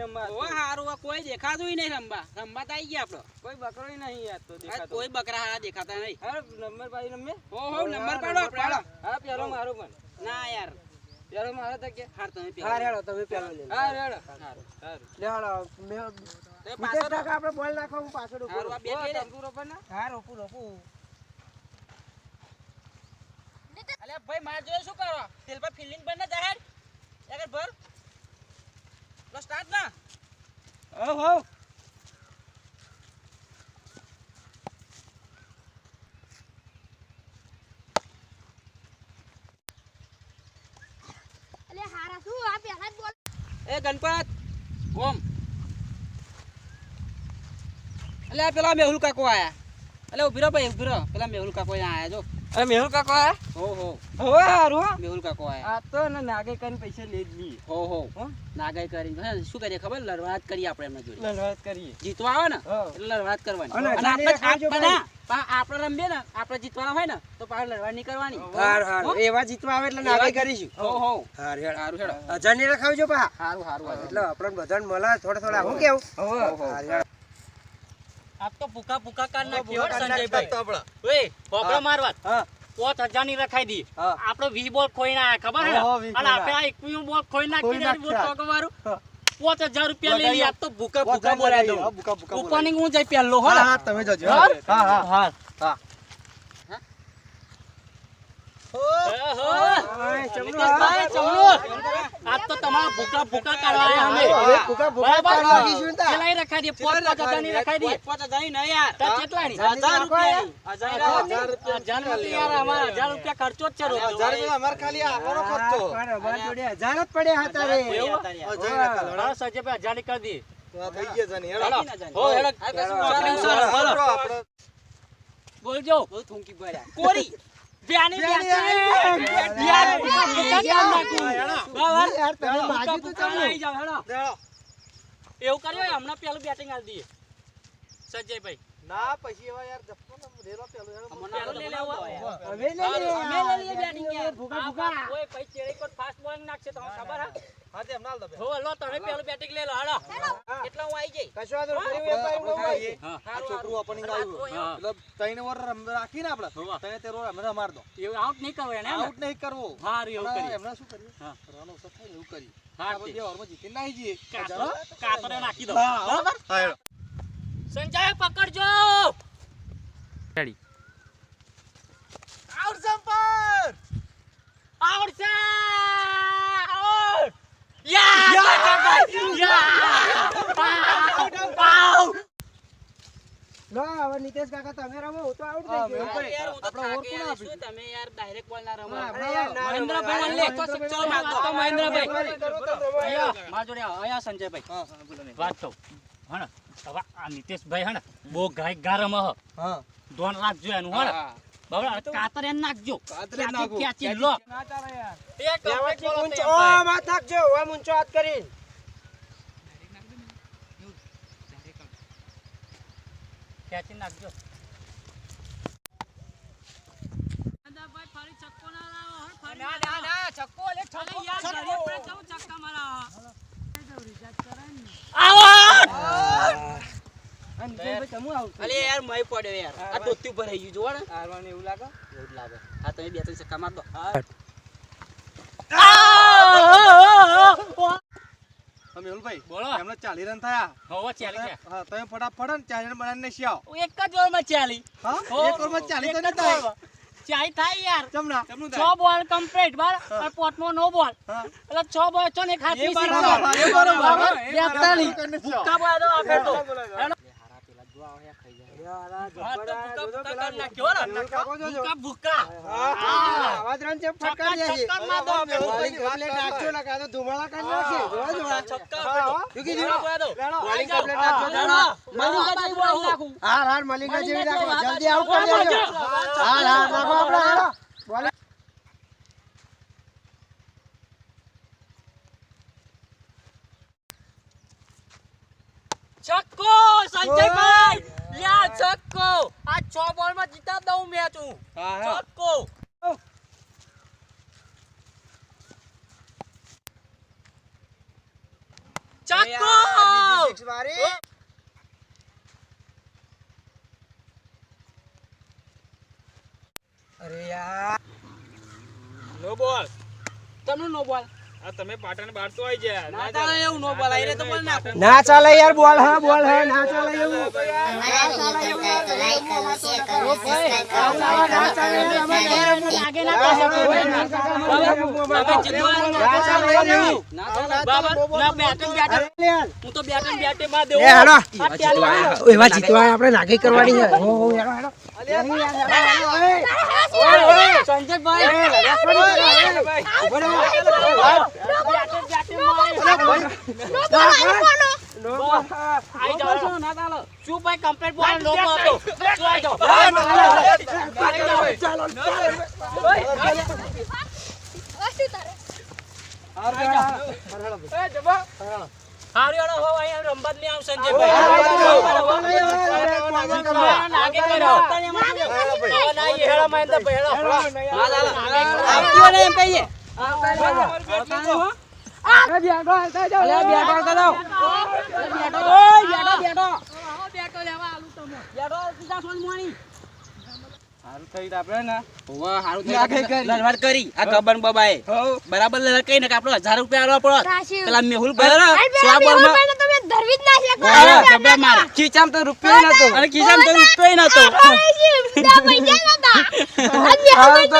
રમવા ઓ હારું આ કોઈ દેખાતું નહીં રમવા. રમવા તો આઈ ગયા આપડો. કોઈ બકરો નહીં યાર તો દેખાતો. કોઈ બકરા હારા દેખાતા નહીં. હારો નંબર પાડી રમે હો હો નંબર પાડો આપણે હા પેલો મારો પણ. ના યાર. પેલો મારો તો કે. હાર તમે હા પેલા રેડો તમે પેલો લઈ લો. હા રેડો હારું. હારું લે હાલો મે તો વિદેશ પાછળ આપણે બોલ નાખો હું પાછળ ઊભો હારું બે બે રે. તંબુ ના. હા રોપું રોપું અલ્યા ભાઈ માર જોડે શું કરો? તેલ પર ફિલિંગ બન જાહેર આગળ ભર. લો સ્ટાર્ટ ના. હો હો અલે હારા શું આ પહેલા જ બોલ. એ ગણપત. ઓમ. અલ્યા પેલા મેહુલ કાકો આયા. અલ્યા ઊભી રહો ભાઈ ઊભી રહો. પેલા મેહુલ કાકો અહીંયા આયા જો. અરે મેહુલ કાકો આયા? હો હો. હવે હારું હો. મેહુલ કાકો આયા. આ તો ને નાગે કરીને પૈસા લે જ લી હો હો. નાગે કરીને. હે, શું કરીએ ખબર? લડવા કરીએ આપણે એમના જોડે. લડવાત કરીએ. જીતવા આવે ને એટલે લડવા કરવાની. અને આપણે ખાજો આપણે રમીએ ને આપણે જીતવાના હોય ને તો પાછળ લડવા નહીં કરવાની. હાર હાર. એવા જીતવા આવે એટલે નાગે કરીશું. હો હો. હાર હેડ. હારું હેડ. અજાણી રખાવજો પા. હારું હારું એટલે આપણને બધાને મળે થોડા થોડા. હું કેવું? હો હેડ. આપ તો ભૂકા ભૂકા કાઢ નાખી હો ભૂકા કાઢ સંજયભાઈ. ઓય ભોપળો મારવા. હા. પોત હજારની રખાઈ દી. આપડે વી બોલ ખોઈ ના ખબર હે? ને? હો, અને આપણે આ એકવી બોલ ખોઈ નાખી બોલ નાખ્યા. મારું પોત હજાર રૂપિયા લઈ લી આપ તો ભૂકા ભૂકા બોલાય હા, દઉં ભૂકા હું જઈ પહેલો હો હા હા તમે જજો હા? હા હા. હા. હા. ઓહો. ઓય, ચમડો, નીતિશભાઈ, ચમડો. આજ તો તમારા ભૂકા ભૂકા કાઢવા અમે હવે ભૂકા ભૂકા બરાબર? કાઢ નાખીશું ને રખાઈ દે પોત પોત હજારની રખાઈ દે પાંચ હજાર નહીં યાર. તાર કેટલાની? હજાર રૂપિયાની. હજાર નથી યાર અમારા હજાર રૂપિયા ખર્ચો જ છે રોજ. અમાર ખાલી આવાનો હા, પણ જોડે હજાર જ પડ્યા હતા રે. હા, સંજયભાઈ હજારની કરી દી થઈ ગયા જાની હેલો. હો, હેડો. બોલજો. બહુ થૂંકી પડ્યા. કોરી. બ્યાની. બ્યાની ભૂકા કાઢ નાખું. બરાબર? યાર તમે બાજુ તો ચમડો. આવી જાઓ, હેલો. એવું કર્યું હમણાં પેલું બેટિંગ આલી દઈએ સંજયભાઈ ના પછી એવા યાર જપ્પો ને રેલો પેલો પેલું લઈ લેવો હવે લઈ લે અમે લઈ લઈએ બેટિંગ યાર. ભૂકા ભૂકા ઓય, પછી ચેડે કોઈ ફાસ્ટ bowling નાખશે તમને ખબર હા હા તે હમણાં હાલ બે. હો, લો, તમે પેલો બેટિંગ લઈ લો, હાલો. કેટલા હું આવી જઈ. કશો આદર નહીં. ફરી વેપારી બહુ હોય. આ છોકરો opening આવ્યું. મતલબ એટલે ઓર રાખી ને રાખીને આપણે હોવા. ત્રણે તેર over માર દો એવું આઉટ નહીં કરવું એને, આઉટ નહીં કરવું હારું, એવું કરી. એમને શું કર્યું હા. રન ઓછો થાય એવું કરીએ હા, આપણે ઓરમાં જીતી નાઈ જઈએ કાતરે નાખી દો. હા, બરાબર? હા. સંજય પકડજો રેડી આઉટ સંપર આઉટ! યા! સંજયભાઈ! યા! આઉટ! ના હવે નીતેશ કાકા તમે રમો હું તો આઉટ થઈ ગયો યાર, હું તો થાકી શું તમે યાર ડાયરેક્ટ બોલ ના રમો? મહેન્દ્રભાઈ રમો. લે તો સિક્સો મારતો તો મહેન્દ્રભાઈ. અહીંયા, મા જોડે. અહીંયા સંજયભાઈ હા, હા, બોલો ને. વાત તો હા ને હવે આ નીતેશભાઈ હે ને બહુ ગાય ગરમ હ હા. ધોન રાખજો એનું હે હા. બરાબર કાતર એને નાખજો કાતર નાખો ક્યાંથી લો ના ચાલે યાર. એક ઊંચો-. માં થાકજો. ઓમ ઊંચો હાથ કરી ક્યાંથી નાખજો મહેન્દ્રભાઈ, ના લાવો, ના, ના, ના, છક્કો લે, અરે છક્કો, યાર, ઘરે પર જવું છક્કા મારવા. આઉટ! અને નીતેશભાઈ તમે out અલે યાર મય પડ્યો યાર. આ ટોટ્યું ભરાઈ ગયું જોવો ને. હારવાને એવું લાગે? એવું લાગે. હા તમે બે ત્રણ ચક્કા માર દો. મેહુલભાઈ બોલો. એમને ચાલી રન થયા. હવે ચાલી ગયા. હા તમે ફટાફટ ને ચાલી રન બનાવીને નહીં એક જ ઓવરમાં ચાલી. હા? એક ઓવરમાં ચાલી તો થાય. ઓવરમાં. ચાલી થાય યાર. ચમના છ બોલ કમ્પ્લીટ બાર અને પોટમાં નો બોલ. એટલે છ બોલ છો ને એક બરાબર. બરાબર? બોલ દો. તો મલિંગા જેવી. જેવી. જલ્દી આઉટ કરી દેજો. સંજયભાઈ યા છક્કો આ 6 બોલમાં જીતા દઉં મેચ હા. છક્કો છક્કો સિક્સ મારી અરે યાર. નો બોલ તમને નો બોલ આ ચાલે યાર બોલ હા બોલ હા ના ચાલે એવું નાગી બોલ આઈ ભાઈ તો બોલ નાખો હતો ચાલે યાર બોલ હા બોલ હા નહીં ચાલે એવું હું તો બેટન બેટે માં એ હેડો એવા જીતવા આપણે નાગી લડવાડ કરી. આ બબાએ. બરાબર લડવાડ કરી ને કે આપણો હજાર રૂપિયા આલવા પડત પેલા મેહુલ અરે, ભાઈ બે સો બોલમાં? રૂપિયાનો તમે ધરવી જ ના શકો. વાહ, ગબ્બર મારે. ખીચામ તો રૂપિયો નતો. અને તો રૂપિયો નતો. પૈસા